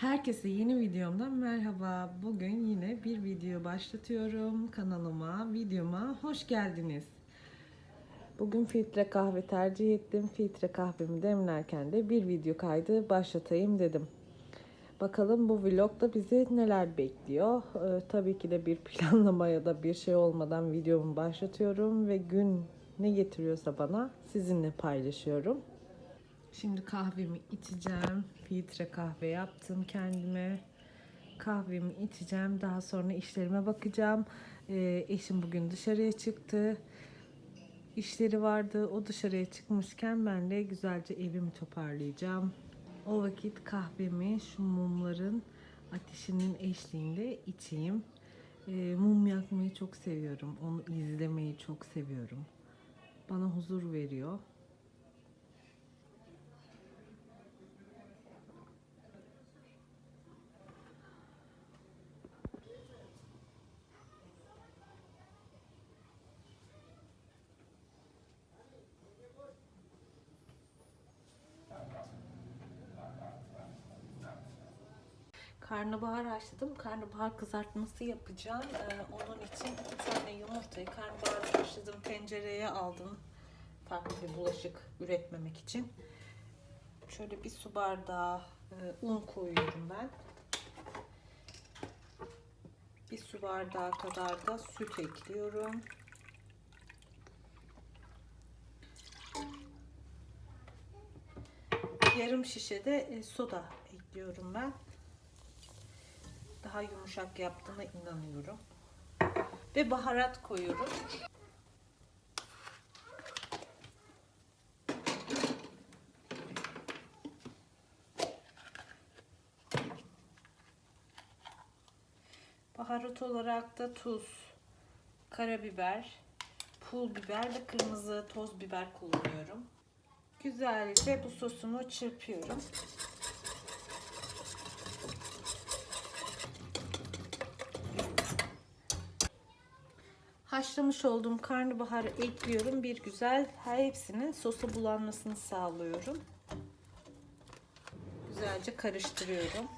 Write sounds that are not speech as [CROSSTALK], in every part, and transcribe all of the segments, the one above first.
Herkese yeni videomdan merhaba. Bugün yine bir video başlatıyorum. Kanalıma, videoma hoş geldiniz. Bugün filtre kahve tercih ettim. Filtre kahvemi demlerken de bir video kaydı başlatayım dedim. Bakalım bu vlogda bizi neler bekliyor. Ee, tabii ki de bir [LAUGHS] planlama ya da bir şey olmadan videomu başlatıyorum ve gün ne getiriyorsa bana sizinle paylaşıyorum. Şimdi kahvemi içeceğim. Filtre kahve yaptım kendime. Kahvemi içeceğim. Daha sonra işlerime bakacağım. Ee, eşim bugün dışarıya çıktı. İşleri vardı. O dışarıya çıkmışken ben de güzelce evimi toparlayacağım. O vakit kahvemi şu mumların ateşinin eşliğinde içeyim. Ee, mum yakmayı çok seviyorum. Onu izlemeyi çok seviyorum. Bana huzur veriyor. Karnabahar haşladım. Karnabahar kızartması yapacağım. Ee, onun için iki tane yumurtayı karnabahar haşladım. Tencereye aldım. Farklı bir bulaşık üretmemek için. Şöyle bir su bardağı e, un koyuyorum ben. Bir su bardağı kadar da süt ekliyorum. Yarım şişe de e, soda ekliyorum ben daha yumuşak yaptığına inanıyorum. Ve baharat koyuyorum. Baharat olarak da tuz, karabiber, pul biber ve kırmızı toz biber kullanıyorum. Güzelce bu sosunu çırpıyorum. Haşlamış olduğum karnabaharı ekliyorum. Bir güzel her hepsinin sosa bulanmasını sağlıyorum. Güzelce karıştırıyorum.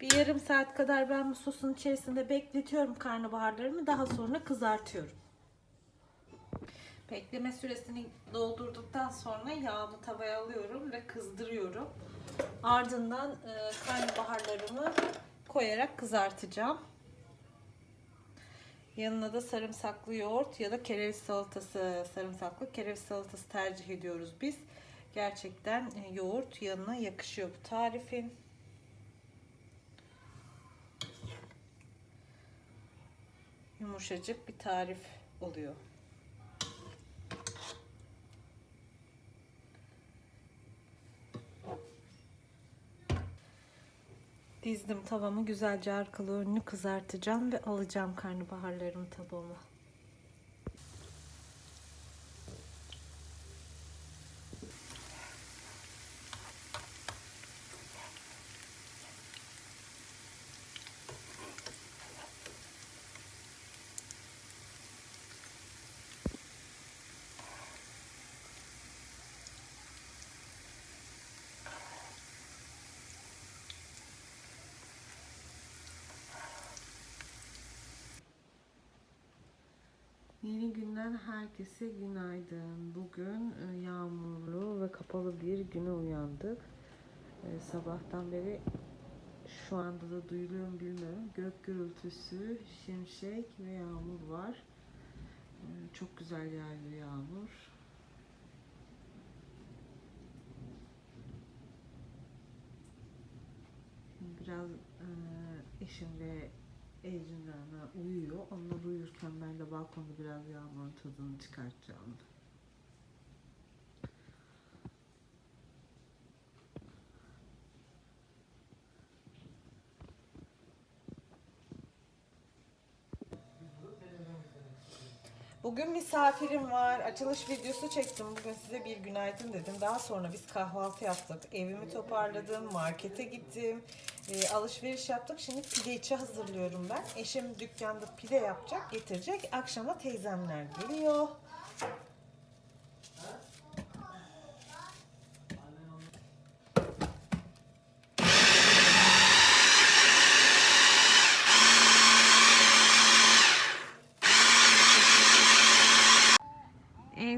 Bir yarım saat kadar ben bu sosun içerisinde bekletiyorum karnabaharlarımı. Daha sonra kızartıyorum. Bekleme süresini doldurduktan sonra yağımı tavaya alıyorum ve kızdırıyorum. Ardından e, karnabaharlarımı koyarak kızartacağım. Yanına da sarımsaklı yoğurt ya da kereviz salatası, sarımsaklı kereviz salatası tercih ediyoruz biz. Gerçekten e, yoğurt yanına yakışıyor bu tarifin. Yumuşacık bir tarif oluyor. Dizdim tavamı güzelce arkalı önlü kızartacağım ve alacağım karnabaharlarımı tabağıma. Yeni günden herkese günaydın. Bugün e, yağmurlu ve kapalı bir güne uyandık. E, Sabahtan beri şu anda da duyuluyor mu bilmiyorum. Gök gürültüsü, şimşek ve yağmur var. E, Çok güzel yağıyor yağmur. Biraz e, eşim Ecrin Rana uyuyor. Onlar uyurken ben de balkonda biraz yağmurun tadını çıkartacağım. Bugün misafirim var. Açılış videosu çektim. Bugün size bir günaydın dedim. Daha sonra biz kahvaltı yaptık. Evimi toparladım. Markete gittim. E, alışveriş yaptık. Şimdi pide içi hazırlıyorum ben. Eşim dükkanda pide yapacak, getirecek. Akşama teyzemler geliyor.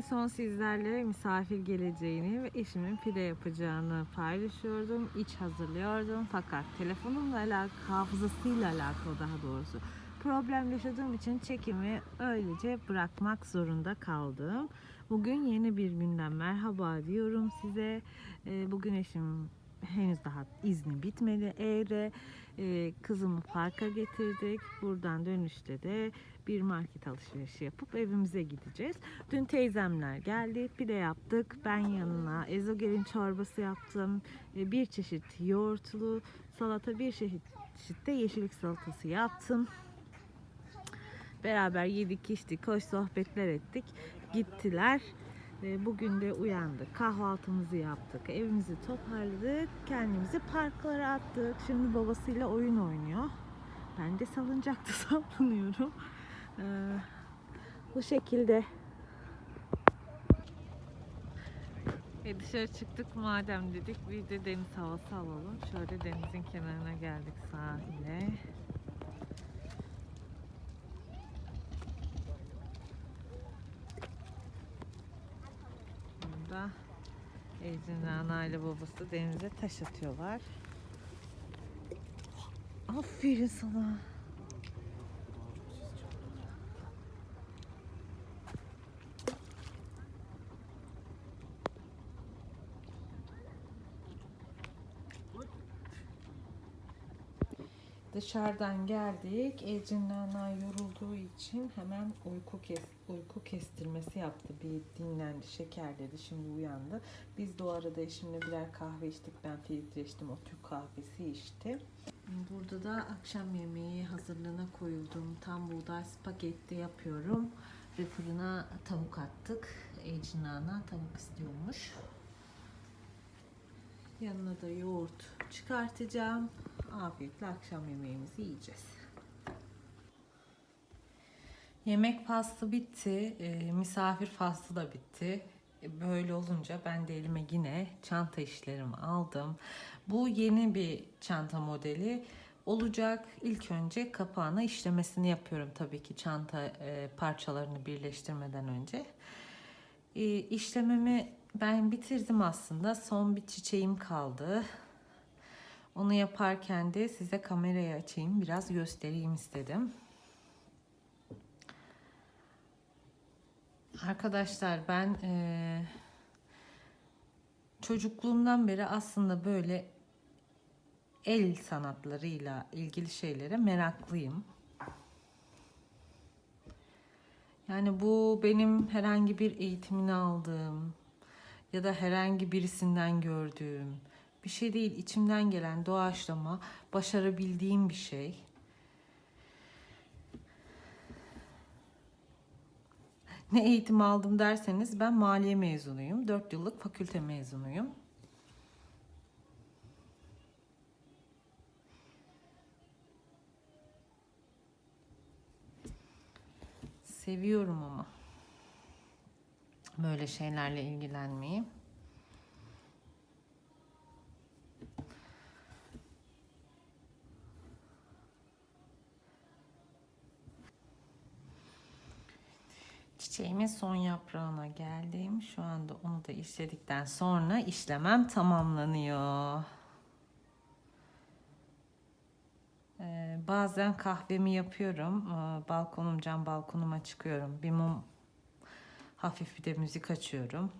Son sizlerle misafir geleceğini ve eşimin pide yapacağını paylaşıyordum. İç hazırlıyordum fakat telefonumla alakalı, hafızasıyla alakalı daha doğrusu problem yaşadığım için çekimi öylece bırakmak zorunda kaldım. Bugün yeni bir günden merhaba diyorum size. Ee, Bugün eşim henüz daha izni bitmedi evde. Ee, Kızımı parka getirdik. Buradan dönüşte de bir market alışverişi yapıp evimize gideceğiz. Dün teyzemler geldi. Pide yaptık. Ben yanına ezogelin çorbası yaptım. Ee, Bir çeşit yoğurtlu salata, bir çeşit de yeşillik salatası yaptım. Beraber yedik, içtik, hoş sohbetler ettik. Gittiler. Ee, Bugün de uyandık. Kahvaltımızı yaptık. Evimizi toparladık. Kendimizi parklara attık. Şimdi babasıyla oyun oynuyor. Ben de salıncakta [LAUGHS] sallanıyorum. Ee, bu şekilde. E dışarı çıktık madem dedik bir de deniz havası alalım. Şöyle denizin kenarına geldik sahile. Burada Ecrin Rana ile babası denize taş atıyorlar. Aferin sana. Dışarıdan geldik. Ecrin Rana yorulduğu için hemen uyku kes uyku kestirmesi yaptı. Bir dinlendi, şekerledi. Şimdi uyandı. Biz de o arada eşimle birer kahve içtik. Ben filtre içtim. O Türk kahvesi içti. Burada da akşam yemeği hazırlığına koyuldum. Tam buğday spagetti yapıyorum. Ve fırına tavuk attık. Ecrin Rana tavuk istiyormuş. Yanına da yoğurt çıkartacağım. Afiyetle akşam yemeğimizi yiyeceğiz. Yemek faslı bitti. e, misafir faslı da bitti. E, Böyle olunca ben de elime yine çanta işlerimi aldım. Bu yeni bir çanta modeli olacak. İlk önce kapağına işlemesini yapıyorum tabii ki çanta e, parçalarını birleştirmeden önce. E, işlememi ben bitirdim aslında. Son bir çiçeğim kaldı. Onu yaparken de size kamerayı açayım, biraz göstereyim istedim. Arkadaşlar ben eee, çocukluğumdan beri aslında böyle el sanatlarıyla ilgili şeylere meraklıyım. Yani bu benim herhangi bir eğitimini aldığım ya da herhangi birisinden gördüğüm bir şey değil. içimden gelen doğaçlama, başarabildiğim bir şey. Ne eğitim aldım derseniz ben maliye mezunuyum. 4 yıllık fakülte mezunuyum. Seviyorum ama böyle şeylerle ilgilenmeyi. Çiçeğimin son yaprağına geldim. Şu anda onu da işledikten sonra işlemem tamamlanıyor. Ee, bazen kahvemi yapıyorum. Ee, balkonum cam balkonuma çıkıyorum. Bir mum hafif bir de müzik açıyorum.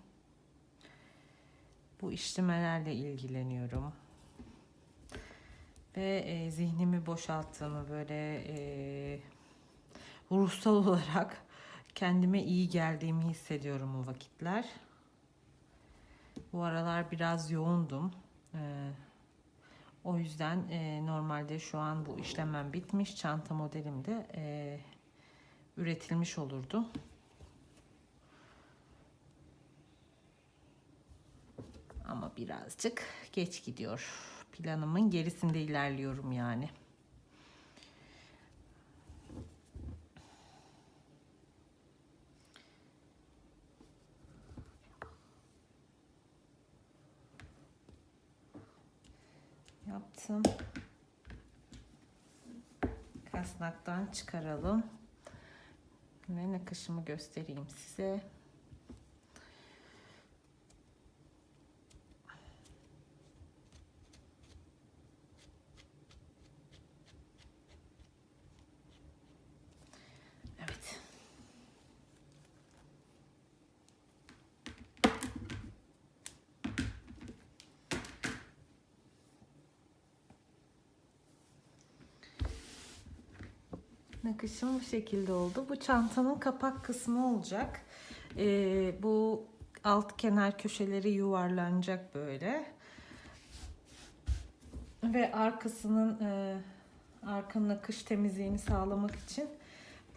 Bu işlemelerle ilgileniyorum. Ve e, zihnimi boşalttığımı böyle e, ruhsal [LAUGHS] olarak kendime iyi geldiğimi hissediyorum o vakitler. Bu aralar biraz yoğundum. Ee, o yüzden e, normalde şu an bu işlemem bitmiş. Çanta modelim de e, üretilmiş olurdu. ama birazcık geç gidiyor. Planımın gerisinde ilerliyorum yani. Yaptım. Kasnaktan çıkaralım. Ve nakışımı göstereyim size. Nakışım bu şekilde oldu. Bu çantanın kapak kısmı olacak. Ee, bu alt kenar köşeleri yuvarlanacak böyle. Ve arkasının e, arka nakış temizliğini sağlamak için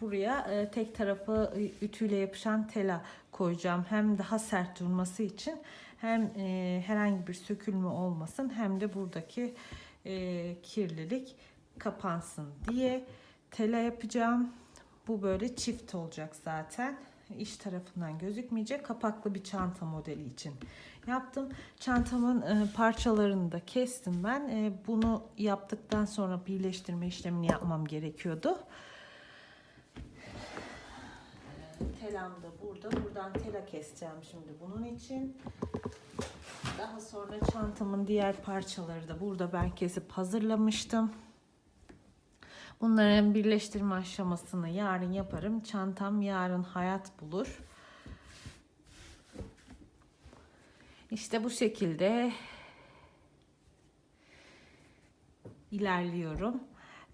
buraya e, tek tarafı ütüyle yapışan tela koyacağım. Hem daha sert durması için hem e, herhangi bir sökülme olmasın hem de buradaki e, kirlilik kapansın diye tela yapacağım. Bu böyle çift olacak zaten. İç tarafından gözükmeyecek. Kapaklı bir çanta modeli için yaptım. Çantamın e, parçalarını da kestim ben. E, bunu yaptıktan sonra birleştirme işlemini yapmam gerekiyordu. Telam da burada. Buradan tela keseceğim şimdi bunun için. Daha sonra çantamın diğer parçaları da burada ben kesip hazırlamıştım. Bunların birleştirme aşamasını yarın yaparım. Çantam yarın hayat bulur. İşte bu şekilde ilerliyorum.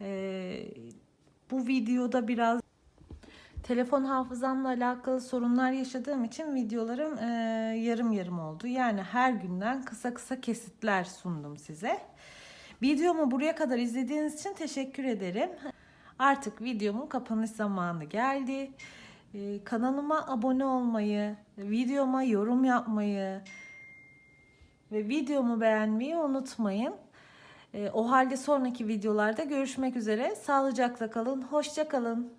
Ee, bu videoda biraz telefon hafızamla alakalı sorunlar yaşadığım için videolarım e, yarım yarım oldu. Yani her günden kısa kısa kesitler sundum size. Videomu buraya kadar izlediğiniz için teşekkür ederim. Artık videomun kapanış zamanı geldi. Ee, kanalıma abone olmayı, videoma yorum yapmayı ve videomu beğenmeyi unutmayın. Ee, o halde sonraki videolarda görüşmek üzere. Sağlıcakla kalın, hoşça kalın.